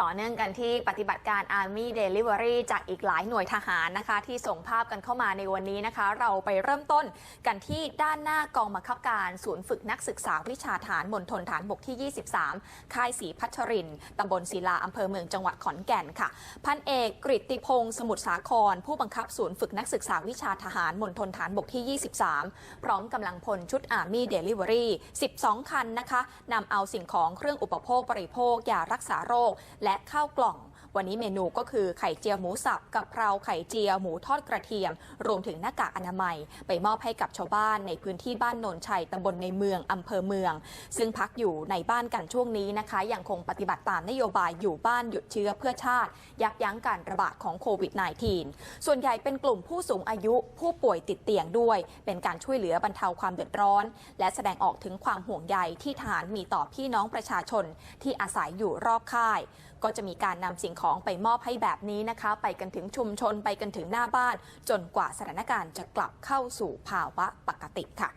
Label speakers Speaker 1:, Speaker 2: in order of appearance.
Speaker 1: ต่อเนื่องกันที่ปฏิบัติการ Army Delivery จากอีกหลายหน่วยทหารนะคะ ที่ส่งภาพกันเข้ามาในวันนี้นะคะ เราไปเริ่มต้นกันที่ด้านหน้ากองบังคับการศูนย์ฝึกนักศึกษาวิชาฐานมณฑลฐานบกที่ 23 ค่ายศรีพัชรินต์ตำบลศิลาอำเภอเมืองจังหวัดขอนแก่นค่ะ พันเอกกริตติพงศ์สมุทรสาคร ผู้บังคับศูนย์ฝึกนักศึกษาวิชาทหารมณฑลฐานบกที่ 23 พร้อมกำลังพลชุด Army Delivery 12 คันนะคะนำเอาสิ่งของเครื่องอุปโภคบริโภคยารักษาโรคและและข้าวกล่อง วันนี้เมนูก็คือไข่เจียวหมูสับกับเพราไข่เจียวหมูทอดกระเทียม รวมถึงหน้ากากอนามัย ไปมอบให้กับชาวบ้านในพื้นที่บ้านโนนชัยตำบลในเมืองอำเภอเมือง ซึ่งพักอยู่ในบ้านกันช่วงนี้นะคะ ยังคงปฏิบัติตามนโยบายอยู่บ้านหยุดเชื้อเพื่อชาติ ยับยั้งการระบาดของโควิด -19 ส่วนใหญ่เป็นกลุ่มผู้สูงอายุผู้ป่วยติดเตียงด้วย เป็นการช่วยเหลือบรรเทาความเดือดร้อน และแสดงออกถึงความห่วงใยที่ทหารมีต่อพี่น้องประชาชนที่อาศัยอยู่รอบค่ายก็จะมีการนำสิ่งของไปมอบให้แบบนี้นะคะ ไปกันถึงชุมชนไปกันถึงหน้าบ้าน จนกว่าสถานการณ์จะกลับเข้าสู่ภาวะปกติค่ะ